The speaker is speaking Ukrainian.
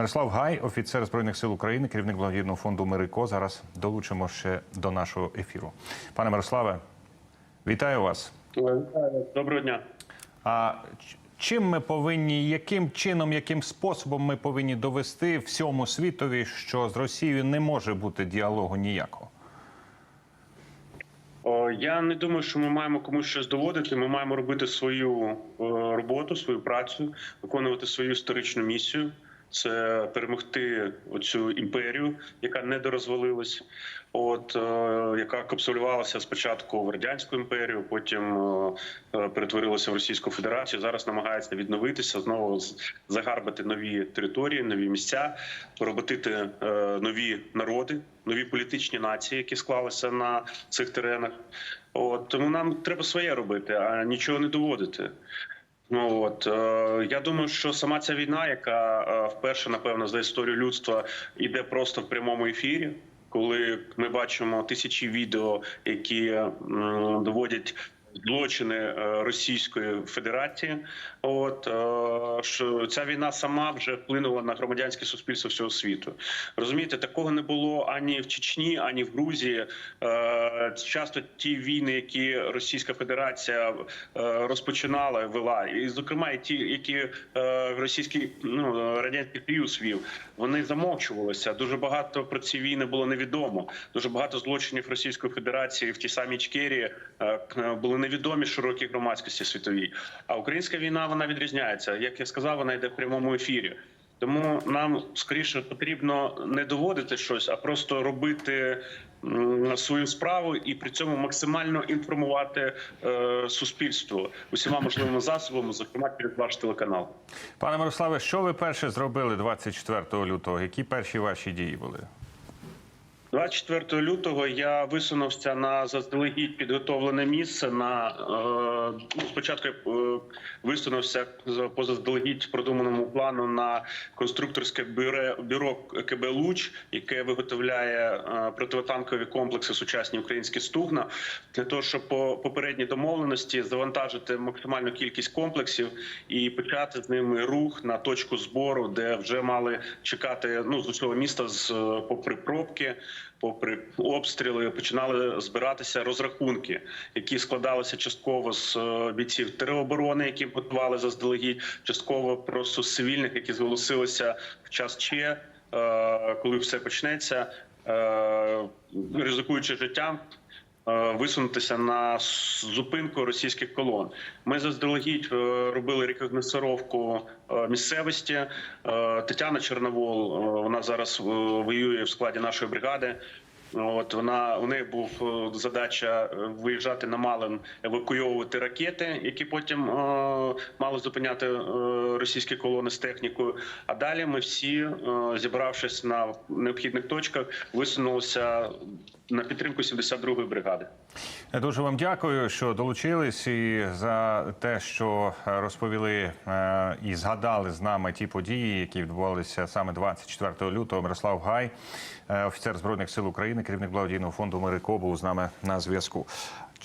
Мирослав Гай, офіцер збройних сил України, керівник благодійного фонду Мирико. Зараз долучимо ще до нашого ефіру. Пане Мирославе, вітаю вас. Доброго дня. А чим ми повинні, яким чином, яким способом ми повинні довести всьому світові, що з Росією не може бути діалогу ніякого? Я не думаю, що ми маємо комусь щось доводити. Ми маємо робити свою е, роботу, свою працю, виконувати свою історичну місію. Це перемогти оцю імперію, яка недорозвалилась, от е, яка капсулювалася спочатку в радянську імперію, потім е, е, перетворилася в Російську Федерацію. Зараз намагається відновитися, знову загарбати нові території, нові місця, пороботити е, нові народи, нові політичні нації, які склалися на цих теренах. От тому нам треба своє робити, а нічого не доводити. Ну от е, я думаю, що сама ця війна, яка е, вперше напевно за історію людства іде просто в прямому ефірі. Коли ми бачимо тисячі відео, які е, доводять злочини е, Російської Федерації, от е, що ця війна сама вже вплинула на громадянське суспільство всього світу. Розумієте, такого не було ані в Чечні, ані в Грузії. Е, Часто ті війни, які Російська Федерація розпочинала, вела, і зокрема і ті, які російський ну радянський Союз вів, вони замовчувалися. Дуже багато про ці війни було невідомо. Дуже багато злочинів Російської Федерації в тій самій Ічкерії е, невідомі широкій громадськості світовій. А українська війна вона відрізняється. Як я сказав, вона йде в прямому ефірі. Тому нам скоріше потрібно не доводити щось, а просто робити свою справу і при цьому максимально інформувати е, суспільство усіма можливими засобами, зокрема через ваш телеканал. Пане Мирославе, що ви перше зробили 24 лютого? Які перші ваші дії були? 24 лютого я висунувся на заздалегідь підготовлене місце. На е, ну, спочатку я е, висунувся по заздалегідь продуманому плану на конструкторське бюро, бюро КБ Луч, яке виготовляє е, противотанкові комплекси сучасні українські стугна, для того, щоб по попередній домовленості завантажити максимальну кількість комплексів і почати з ними рух на точку збору, де вже мали чекати ну з усього міста з е, попри пробки попри обстріли, починали збиратися розрахунки, які складалися частково з е, бійців тероборони, які готували заздалегідь, частково просто цивільних, які зголосилися в час Че, коли все почнеться, е, ризикуючи життям. Е, Висунутися на зупинку російських колон. Ми заздалегідь е, робили рекогносцировку е, місцевості. Тетяна Чорновол, е, вона зараз воює в складі нашої бригади. От вона у неї був е, задача е, виїжджати на Малин, евакуйовувати ракети, які потім е, мали зупиняти е, російські колони з технікою. А далі ми всі, е, зібравшись на необхідних точках, висунулися на підтримку 72-ї бригади. Дуже вам дякую, що долучились і за те, що розповіли і згадали з нами ті події, які відбувалися саме 24 лютого. Мирослав Гай, офіцер збройних сил України, керівник благодійного фонду Мирико, був з нами на зв'язку.